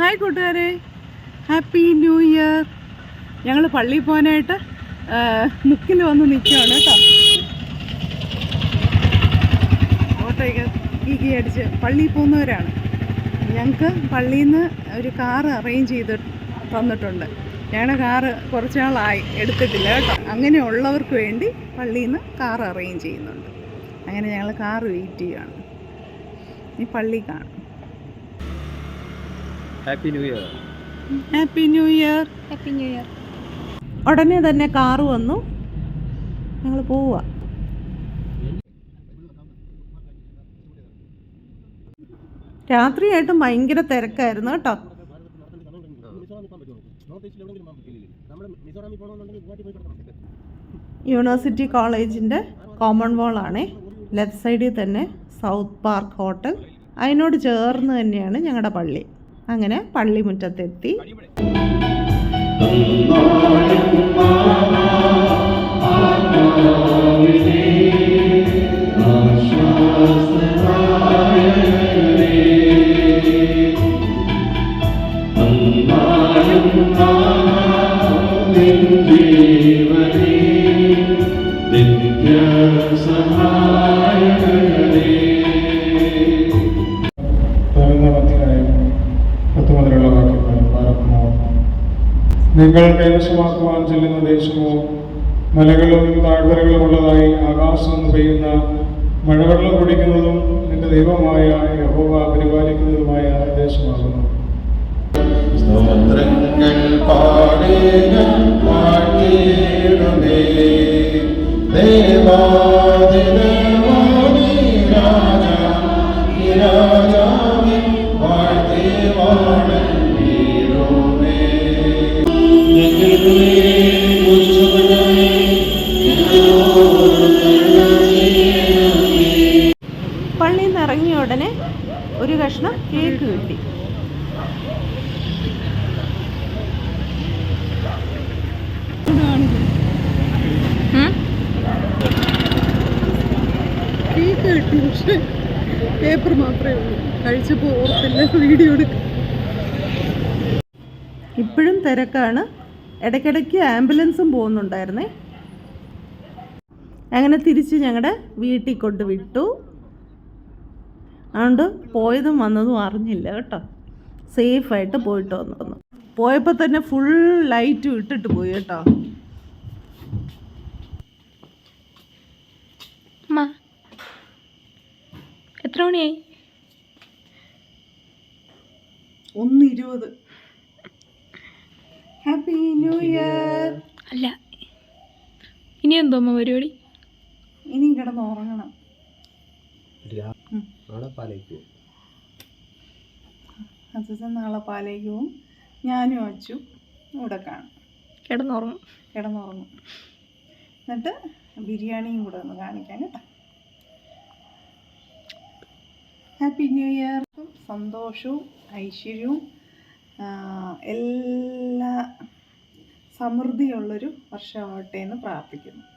Hi കൂട്ടുകാരെ. Happy new year ഞങ്ങൾ പള്ളിയിൽ പോകാനായിട്ട് മുക്കിൽ വന്ന് നിൽക്കുകയാണ് കേട്ടോ ഈ കീ അടിച്ച് പള്ളിയിൽ പോകുന്നവരാണ്. ഞങ്ങൾക്ക് പള്ളിയിൽ നിന്ന് ഒരു കാർ അറേഞ്ച് ചെയ്ത് തന്നിട്ടുണ്ട്. ഞങ്ങളുടെ കാറ് കുറച്ച് നാളായി എടുത്തിട്ടില്ല കേട്ടോ അങ്ങനെയുള്ളവർക്ക് വേണ്ടി പള്ളിയിൽ നിന്ന് കാർ അറേഞ്ച് ചെയ്യുന്നുണ്ട്. അങ്ങനെ ഞങ്ങൾ കാർ വെയിറ്റ് ചെയ്യുകയാണ് ഈ പള്ളി കാണും. Happy new year happy new year happy new year ഉടനെ തന്നെ കാറ് വന്നു. ഞങ്ങൾ പോവുക. രാത്രിയായിട്ടും ഭയങ്കര തിരക്കായിരുന്നു കേട്ടോ. യൂണിവേഴ്സിറ്റി കോളേജിന്റെ കോമൺ വാളാണേ ലെഫ്റ്റ് സൈഡിൽ തന്നെ സൗത്ത് പാർക്ക് ഹോട്ടൽ അതിനോട് ചേർന്ന് തന്നെയാണ് ഞങ്ങളുടെ പള്ളി. അങ്ങനെ പള്ളിമുറ്റത്തെത്തി. Thank താഴ്ന്ന നിങ്ങൾ കൈവശമാക്കുവാൻ ചെല്ലുന്ന ദേശമോ? മലകളും താഴ്വരകളും ഉള്ളതായി ആകാശം നിന്ന് പെയ്യുന്ന മഴവെള്ളം കുടിക്കുന്നതും നിന്റെ ദൈവമായ യഹോവ പരിപാലിക്കുന്നതുമായ ദേശമാകുന്നു. ദേവാദിദേവാനി രാജാ രാജാവിൻ വാഴ്ത്തി ഉടനെ ഒരു കഷ്ണം കേക്ക് കിട്ടി. കേക്ക് കിട്ടി പക്ഷെ പേപ്പർ മാത്രമേ ഉള്ളൂ. കഴിച്ചപ്പോൾ ഓർത്തില്ല വീഡിയോ എടുക്കും. ഇപ്പോഴും തിരക്കാണ്. ഇടയ്ക്കിടയ്ക്ക് ആംബുലൻസും പോകുന്നുണ്ടായിരുന്നേ. അങ്ങനെ തിരിച്ച് ഞങ്ങളുടെ വീട്ടിൽ കൊണ്ട് വിട്ടു. അതുകൊണ്ട് പോയതും വന്നതും അറിഞ്ഞില്ല കേട്ടോ. സേഫായിട്ട് പോയിട്ട് വന്നു പോയപ്പോൾ തന്നെ ഫുൾ ലൈറ്റും ഇട്ടിട്ട് പോയി കേട്ടോ. അമ്മ എത്ര മണിയായി? ഒന്ന് ഇരുപത്. ഹാപ്പി ന്യൂ ഇയർ അല്ല. ഇനി എന്തോ അമ്മ പരിപാടി? ഇനിയും കിടന്ന് ഉറങ്ങണം. നാളെ പാലേക്ക് അച്ഛൻ നാളെ പാലേക്ക് പോവും ഞാനും അച്ചു ഇവിടെ കാണും. കിടന്നുറങ്ങും. കിടന്നുറങ്ങും. എന്നിട്ട് ബിരിയാണിയും കൂടെ ഒന്ന് കാണിക്കാം കേട്ടോ. ഹാപ്പി ന്യൂ ഇയർക്കും സന്തോഷവും ഐശ്വര്യവും എല്ലാ സമൃദ്ധിയുള്ളൊരു വർഷമാവട്ടെ എന്ന് പ്രാർത്ഥിക്കുന്നു.